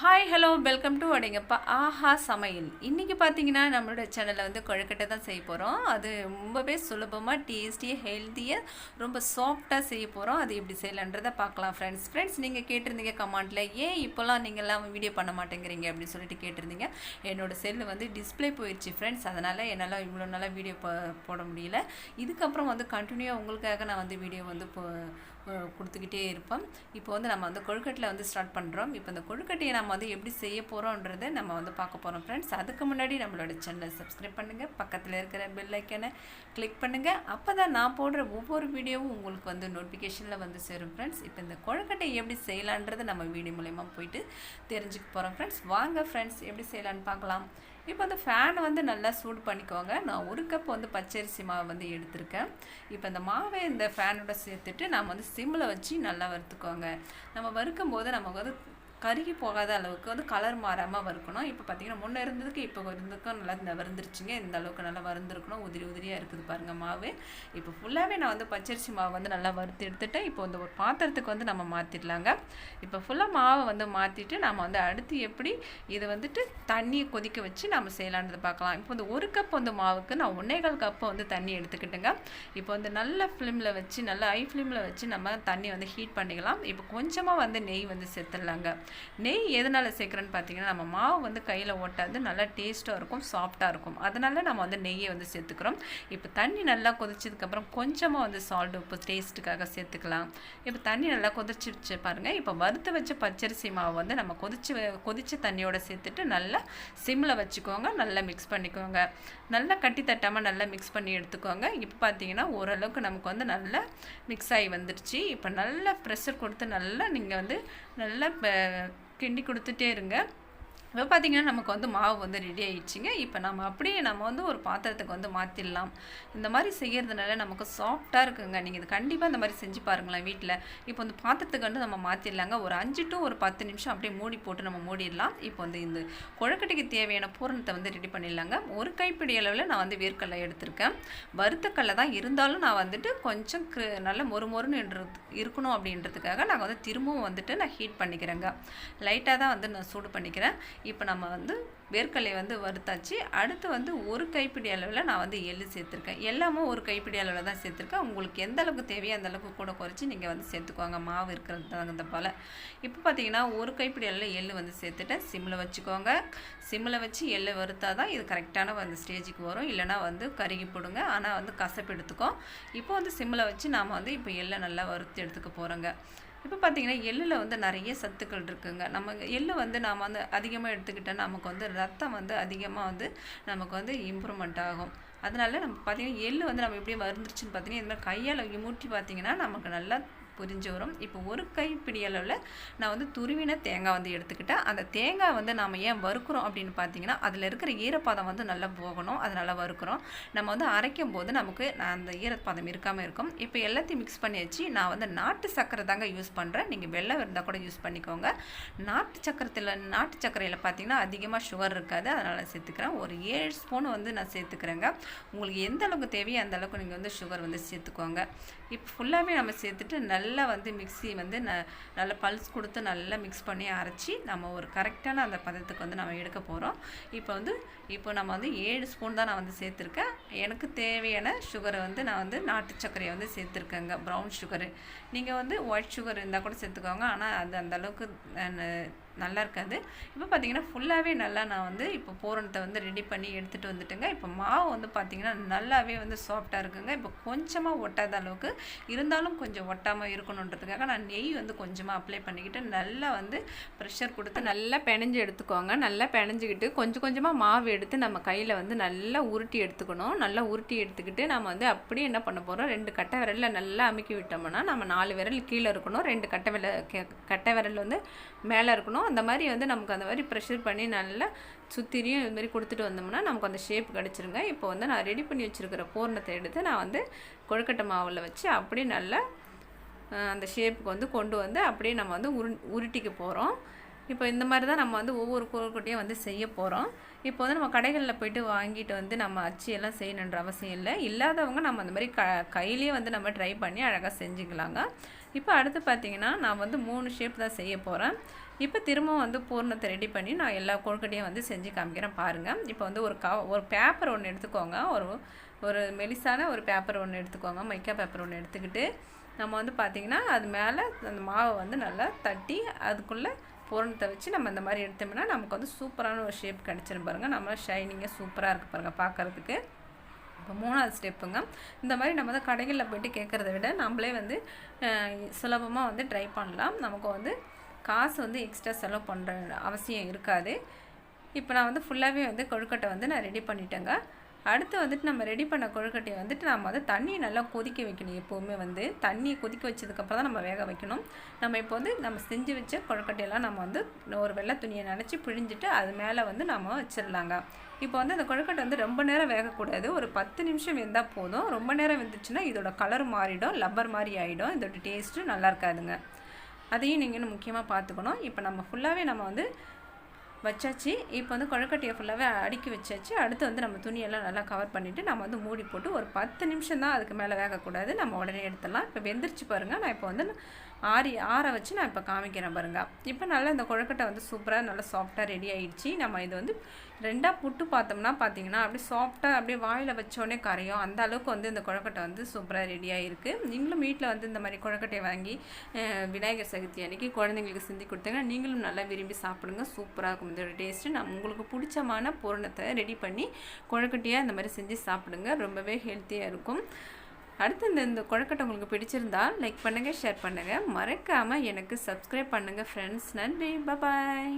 Hi hello welcome to அடைங்கப்பா ஆஹா சமையல். இன்றைக்கி பார்த்தீங்கன்னா நம்மளோட சேனலில் வந்து கொழுக்கட்டை தான் செய்ய போகிறோம் அது ரொம்பவே சுலபமாக டேஸ்டியாக ஹெல்த்தியாக ரொம்ப சாஃப்டாக செய்ய போகிறோம் அது எப்படி செய்யலான்றதை பார்க்கலாம் ஃப்ரெண்ட்ஸ் ஃப்ரெண்ட்ஸ் நீங்கள் கேட்டிருந்தீங்க கமெண்ட்டில் ஏன் இப்போல்லாம் நீங்கள்லாம் வீடியோ பண்ண மாட்டேங்கிறீங்க? அப்படின்னு சொல்லிட்டு கேட்டிருந்தீங்க. என்னோட செல்லு வந்து டிஸ்ப்ளே போயிடுச்சு ஃப்ரெண்ட்ஸ் அதனால் என்னால் இவ்வளோ நாளாக வீடியோ போட முடியல. இதுக்கப்புறம் வந்து கண்டினியூவாக உங்களுக்காக நான் வந்து வீடியோ வந்து கொடுத்துக்கிட்டே இருப்போம் இப்போ வந்து நம்ம வந்து கொழுக்கட்டில் வந்து ஸ்டார்ட் பண்ணுறோம் இப்போ இந்த கொழுக்கட்டையை நம்ம வந்து எப்படி செய்ய போகிறோன்றதை நம்ம வந்து பார்க்க போகிறோம் ஃப்ரெண்ட்ஸ் அதுக்கு முன்னாடி நம்மளோட சேனலை சப்ஸ்கிரைப் பண்ணுங்கள் பக்கத்தில் இருக்கிற பெல் ஐக்கனை கிளிக் பண்ணுங்கள் அப்போ தான் நான் போடுற ஒவ்வொரு வீடியோவும் உங்களுக்கு வந்து நோட்டிஃபிகேஷனில் வந்து சேரும் ஃப்ரெண்ட்ஸ் இப்போ இந்த கொழுக்கட்டை எப்படி செய்யலான்றதை நம்ம வீடியோ மூலயமா போயிட்டு தெரிஞ்சுக்க போகிறோம் ஃப்ரெண்ட்ஸ் வாங்க ஃப்ரெண்ட்ஸ் எப்படி செய்யலான்னு பார்க்கலாம். இப்போ வந்து ஃபேன் வந்து நல்லா சூடு பண்ணிக்கோங்க. நான் ஒரு கப் வந்து பச்சரிசி மாவு வந்து எடுத்திருக்கேன். இப்போ இந்த மாவை இந்த ஃபேனோட சேர்த்துட்டு நம்ம வந்து சிம்மில் வச்சு நல்லா வறுத்துக்கோங்க. நம்ம வறுக்கும் போது நமக்கு வந்து கருகி போகாத அளவுக்கு வந்து கலர் மாறாமல் வறுக்கணும். இப்போ பார்த்தீங்கன்னா முன்னே இருந்ததுக்கு இப்போ இருந்ததுக்கும் நல்லா இந்த வறுந்துருச்சுங்க. இந்த அளவுக்கு நல்லா வறுந்துருக்கணும். உதிரி உதிரியாக இருக்குது பாருங்கள் மாவு. இப்போ ஃபுல்லாகவே நான் வந்து பச்சரிசி மாவு வந்து நல்லா வறுத்து எடுத்துட்டேன். இப்போ இந்த ஒரு பாத்திரத்துக்கு வந்து நம்ம மாற்றிடலாங்க இப்போ ஃபுல்லாக மாவை வந்து மாற்றிட்டு நம்ம வந்து அடுத்து எப்படி இதை வந்துட்டு தண்ணியை கொதிக்க வச்சு நம்ம செய்யலான்றதை பார்க்கலாம். இப்போ வந்து ஒரு கப் வந்து மாவுக்கு நான் ஒன்னேகால் கப்பு வந்து தண்ணி எடுத்துக்கிட்டுங்க. இப்போ வந்து நல்ல ஃப்ளிமில் வச்சு நல்ல ஹை ஃப்ளிமில் வச்சு நம்ம தண்ணி வந்து ஹீட் பண்ணிக்கலாம். இப்போ கொஞ்சமாக வந்து நெய் வந்து சேர்த்துடலாங்க. நெய் எதனால் சேர்க்குறேன்னு பார்த்தீங்கன்னா நம்ம மாவு வந்து கையில் ஓட்டாது நல்லா டேஸ்ட்டாக இருக்கும் சாஃப்டாக இருக்கும். அதனால நம்ம வந்து நெய்யை வந்து சேர்த்துக்கிறோம். இப்போ தண்ணி நல்லா கொதிச்சதுக்கப்புறம் கொஞ்சமாக வந்து சால்ட் உப்பு டேஸ்ட்டுக்காக சேர்த்துக்கலாம். இப்போ தண்ணி நல்லா கொதிச்சிருச்சு பாருங்கள் இப்போ வறுத்து வச்ச பச்சரிசி மாவு வந்து நம்ம கொதிச்சு கொதிச்ச தண்ணியோடு சேர்த்துட்டு நல்லா சிம்மில் வச்சுக்கோங்க. நல்லா மிக்ஸ் பண்ணிக்கோங்க. நல்லா கட்டி தட்டாமல் நல்லா மிக்ஸ் பண்ணி எடுத்துக்கோங்க. இப்போ பார்த்தீங்கன்னா ஓரளவுக்கு நமக்கு வந்து நல்லா மிக்ஸ் ஆகி வந்துடுச்சு இப்போ நல்லா ப்ரெஷர் கொடுத்து நல்லா நீங்கள் வந்து நல்லா கிண்டி கொடுத்துட்டே இருங்க. இப்போ பார்த்தீங்கன்னா நமக்கு வந்து மாவு வந்து ரெடி ஆயிடுச்சுங்க. இப்போ நம்ம அப்படியே நம்ம வந்து ஒரு பாத்திரத்துக்கு வந்து மாற்றிடலாம் இந்த மாதிரி செய்கிறதுனால நமக்கு சாஃப்டாக இருக்குங்க. நீங்கள் இது கண்டிப்பாக இந்த மாதிரி செஞ்சு பாருங்களேன் வீட்டில் இப்போ வந்து பாத்திரத்துக்கு வந்து நம்ம மாற்றிடலாங்க ஒரு அஞ்சு டு ஒரு பத்து நிமிஷம் அப்படியே மூடி போட்டு நம்ம மூடிடலாம். இப்போ வந்து இந்த குழக்கட்டைக்கு தேவையான பூரணத்தை வந்து ரெடி பண்ணிடலாங்க. ஒரு கைப்பிடி அளவில் நான் வந்து வேர்க்கடலை எடுத்திருக்கேன். வறுத்தக்கடலை தான் இருந்தாலும் நான் வந்துட்டு கொஞ்சம் நல்ல மொறு மொறுன்னு இருக்கணும் அப்படின்றதுக்காக நான் வந்து திரும்பவும் வந்துட்டு நான் ஹீட் பண்ணிக்கிறேங்க. லைட்டாக தான் வந்து நான் சூடு பண்ணிக்கிறேன். இப்போ நம்ம வந்து வேர்க்கடலை வந்து வறுத்தாச்சு. அடுத்து வந்து ஒரு கைப்பிடி அளவில் நான் வந்து எள்ளு சேர்த்துருக்கேன். எல்லாமும் ஒரு கைப்பிடி அளவில் தான் சேர்த்துருக்கேன். உங்களுக்கு எந்த அளவுக்கு தேவையோ அந்த அளவுக்கு கூட குறைச்சி நீங்கள் வந்து சேர்த்துக்குவாங்க மாவு இருக்கிறது தகுந்த போல். இப்போ பார்த்தீங்கன்னா ஒரு கைப்பிடி அளவில் எள்ளு வந்து சேர்த்துட்டேன். சிம்மில் வச்சுக்கோங்க. சிம்மில் வச்சு எள்ளு வறுத்தா தான் இது கரெக்டான வந்து ஸ்டேஜுக்கு வரும். இல்லைனா வந்து கருகி போடுங்க. ஆனால் வந்து கசப்பு எடுத்துக்கும். இப்போ வந்து சிம்மில் வச்சு நாம் வந்து இப்போ எள்ளை நல்லா வறுத்து எடுத்துக்க போகிறோங்க இப்போ பார்த்தீங்கன்னா எள்ளில் வந்து நிறைய சத்துக்கள் இருக்குங்க. நம்ம எள்ளு வந்து நாம் வந்து அதிகமாக எடுத்துக்கிட்டால் நமக்கு வந்து ரத்தம் வந்து அதிகமாக வந்து நமக்கு வந்து இம்ப்ரூவ்மெண்ட் ஆகும். அதனால நம்ம பார்த்திங்கன்னா எள்ளு வந்து நம்ம எப்படி வருந்துருச்சுன்னு பார்த்தீங்கன்னா இந்த மாதிரி கையால் மூட்டி பார்த்தீங்கன்னா நமக்கு நல்லா புரிஞ்சு வரும் இப்போ ஒரு கைப்பிடி அளவில் நான் வந்து துருவின தேங்காய் வந்து எடுத்துக்கிட்டேன். அந்த தேங்காய் வந்து நாம் ஏன் வறுக்கிறோம் அப்படின்னு பார்த்தீங்கன்னா அதில் இருக்கிற ஈரப்பதம் வந்து நல்லா போகணும். அது நல்லா வறுக்கிறோம். நம்ம வந்து அரைக்கும் போது நமக்கு அந்த ஈரப்பதம் இருக்காமல் இருக்கும். இப்போ எல்லாத்தையும் மிக்ஸ் பண்ணி வச்சு நான் வந்து நாட்டு சக்கரை தாங்க யூஸ் பண்ணுறேன் நீங்கள் வெள்ளம் இருந்தால் கூட யூஸ் பண்ணிக்கோங்க. நாட்டு சக்கரத்தில் நாட்டு சக்கரையில் பார்த்தீங்கன்னா அதிகமாக சுகர் இருக்காது. அதனால் சேர்த்துக்கிறேன். ஒரு ஏழு ஸ்பூன் வந்து நான் சேர்த்துக்கிறேங்க. உங்களுக்கு எந்த அளவுக்கு தேவையோ அந்த அளவுக்கு நீங்கள் வந்து சுகர் வந்து சேர்த்துக்கோங்க. இப்போ ஃபுல்லாகவே நம்ம சேர்த்துட்டு நல்லா நல்லா வந்து மிக்ஸி வந்து ந நல்லா பல்ஸ் கொடுத்து நல்லா மிக்ஸ் பண்ணி அரைச்சி நம்ம ஒரு கரெக்டான அந்த பதத்துக்கு வந்து நம்ம எடுக்க போகிறோம் இப்போ வந்து இப்போ நம்ம வந்து ஏழு ஸ்பூன் தான் நான் வந்து சேர்த்துருக்கேன். எனக்கு தேவையான சுகரை வந்து நான் வந்து நாட்டு சர்க்கரையை வந்து சேர்த்துருக்கேங்க. ப்ரௌன் சுகரு நீங்கள் வந்து ஒயிட் சுகர் இருந்தால் கூட சேர்த்துக்கோங்க. ஆனால் அது அந்த அளவுக்கு நல்லா இருக்காது. இப்போ பார்த்தீங்கன்னா ஃபுல்லாகவே நல்லா நான் வந்து இப்போ பூரணத்தை வந்து ரெடி பண்ணி எடுத்துகிட்டு வந்துட்டுங்க. இப்போ மாவு வந்து பார்த்திங்கன்னா நல்லாவே வந்து சாஃப்டாக இருக்குங்க. இப்போ கொஞ்சமாக ஒட்டாத அளவுக்கு இருந்தாலும் கொஞ்சம் ஒட்டாமல் இருக்கணுன்றதுக்காக நான் நெய் வந்து கொஞ்சமாக அப்ளை பண்ணிக்கிட்டு நல்லா வந்து ப்ரெஷர் கொடுத்து நல்லா பிணைஞ்சு எடுத்துக்கோங்க. நல்லா பிணைஞ்சிக்கிட்டு கொஞ்சம் கொஞ்சமாக மாவு எடுத்து நம்ம கையில் வந்து நல்லா உருட்டி எடுத்துக்கணும். நல்லா உருட்டி எடுத்துக்கிட்டு நம்ம வந்து அப்படியே என்ன பண்ண போகிறோம் ரெண்டு கட்டை விரலில் நல்லா அமுக்கி விட்டோம்னா நம்ம நாலு விரல் கீழே இருக்கணும். ரெண்டு கட்டை விரல் கட்டை விரல் வந்து மேலே இருக்கணும். அந்த மாதிரி வந்து நமக்கு அந்த மாதிரி ப்ரெஷர் பண்ணி நல்லா சுற்றிலையும் இது மாதிரி கொடுத்துட்டு வந்தோம்னா நமக்கு அந்த ஷேப் கிடச்சிருங்க. இப்போ வந்து நான் ரெடி பண்ணி வச்சுருக்கிற பூர்ணத்தை எடுத்து நான் வந்து கொழுக்கட்டை மாவில் வச்சு அப்படியே நல்லா அந்த ஷேப்புக்கு வந்து கொண்டு வந்து அப்படியே நம்ம வந்து உரு உருட்டிக்க போகிறோம் இப்போ இந்த மாதிரி தான் நம்ம வந்து ஒவ்வொரு கொழுக்கட்டையும் வந்து செய்ய போகிறோம் இப்போ வந்து நம்ம கடைகளில் போயிட்டு வாங்கிட்டு வந்து நம்ம அச்சு எல்லாம் செய்யணுன்ற அவசியம் இல்லை. இல்லாதவங்க நம்ம அந்த மாதிரி க கையிலேயே வந்து நம்ம ட்ரை பண்ணி அழகாக செஞ்சுக்கலாங்க. இப்போ அடுத்து பார்த்திங்கன்னா நான் வந்து மூணு ஷேப் தான் செய்ய போகிறேன் இப்போ திரும்பவும் வந்து பூர்ணத்தை ரெடி பண்ணி நான் எல்லா கொழுக்கட்டையும் வந்து செஞ்சு காமிக்கிறேன் பாருங்கள் இப்போ வந்து ஒரு க ஒரு பேப்பர் ஒன்று எடுத்துக்கோங்க. ஒரு ஒரு மெலிசான ஒரு பேப்பர் ஒன்று எடுத்துக்கோங்க. மைக்கா பேப்பர் ஒன்று எடுத்துக்கிட்டு நம்ம வந்து பார்த்திங்கன்னா அது மேலே அந்த மாவை வந்து நல்லா தட்டி அதுக்குள்ளே பூரணத்தை வச்சு நம்ம இந்த மாதிரி எடுத்தோம்னா நமக்கு வந்து சூப்பரான ஒரு ஷேப் கிடச்சிரும் பாருங்கள் நம்ம ஷைனிங்காக சூப்பராக இருக்குது பாருங்கள் பார்க்குறதுக்கு. இப்போ மூணாவது ஸ்டெப்புங்க இந்த மாதிரி நம்ம வந்து கடைகளில் போய்ட்டு கேட்குறத விட நம்மளே வந்து சுலபமாக வந்து ட்ரை பண்ணலாம். நமக்கு வந்து காசு வந்து எக்ஸ்ட்ரா செலவு பண்ணுற அவசியம் இருக்காது. இப்போ நான் வந்து ஃபுல்லாகவே வந்து கொழுக்கட்டை வந்து நான் ரெடி பண்ணிட்டேங்க. அடுத்து வந்துட்டு நம்ம ரெடி பண்ண கொழுக்கட்டையை வந்துட்டு நம்ம வந்து தண்ணியை நல்லா கொதிக்க வைக்கணும் எப்போவுமே வந்து. தண்ணியை கொதிக்க வச்சதுக்கப்புறம் தான் நம்ம வேக வைக்கணும். நம்ம இப்போ வந்து நம்ம செஞ்சு வச்ச கொழுக்கட்டையெல்லாம் நம்ம வந்து ஒரு வெள்ளை துணியை நினச்சி பிழிஞ்சிட்டு அது மேலே வந்து நம்ம வச்சிடலாங்க இப்போ வந்து அந்த கொழுக்கட்டை வந்து ரொம்ப நேரம் வேகக்கூடாது. ஒரு பத்து நிமிஷம் வெந்தால் போதும். ரொம்ப நேரம் வெந்துச்சுன்னா இதோட கலர் மாறிடும் லப்பர் மாதிரி ஆகிடும் இதோட டேஸ்ட்டும் நல்லா இருக்காதுங்க. அதையும் நீங்கள் முக்கியமாக பார்த்துக்கணும். இப்போ நம்ம ஃபுல்லாகவே நம்ம வந்து வச்சாச்சு. இப்போ வந்து கொழுக்கட்டையை ஃபுல்லாகவே அடுக்கி வச்சாச்சு. அடுத்து வந்து நம்ம துணியெல்லாம் நல்லா கவர் பண்ணிவிட்டு நம்ம வந்து மூடி போட்டு ஒரு பத்து நிமிஷம் தான் அதுக்கு மேலே வேகக்கூடாது. நம்ம உடனே எடுத்துடலாம். இப்போ வெந்துருச்சு பாருங்கள் நான் இப்போ வந்து ஆறி ஆற வச்சு நான் இப்போ காமிக்கிறேன் பாருங்கள் இப்போ நல்லா இந்த கொழுக்கட்டை வந்து சூப்பராக நல்லா சாஃப்டாக ரெடி ஆகிடுச்சு நம்ம இது வந்து ரெண்டாக புட்டு பார்த்தோம்னா பார்த்தீங்கன்னா அப்படியே சாஃப்டாக அப்படியே வாயில் வச்சோடனே கரையும். அந்த அளவுக்கு வந்து இந்த கொழுக்கட்டை வந்து சூப்பராக ரெடியாக இருக்குது நீங்களும் வீட்டில் வந்து இந்த மாதிரி கொழுக்கட்டையை வாங்கி விநாயகர் சதுர்த்தி அன்றைக்கி குழந்தைங்களுக்கு சிந்தி கொடுத்தீங்கன்னா நீங்களும் நல்லா விரும்பி சாப்பிடுங்க. சூப்பராக இருக்கும். இதோட டேஸ்ட்டு நம்ம உங்களுக்கு பிடிச்சமான பூரணத்தை ரெடி பண்ணி கொழுக்கட்டையாக இந்த மாதிரி செஞ்சு சாப்பிடுங்க. ரொம்பவே ஹெல்த்தியாக இருக்கும். அடுத்து இந்த இந்த குழக்கட்டை உங்களுக்கு பிடிச்சிருந்தா லைக் பண்ணுங்கள் ஷேர் பண்ணுங்கள் மறக்காமல் எனக்கு சப்ஸ்கிரைப் பண்ணுங்கள் ஃப்ரெண்ட்ஸ் நன்றி. பபாய்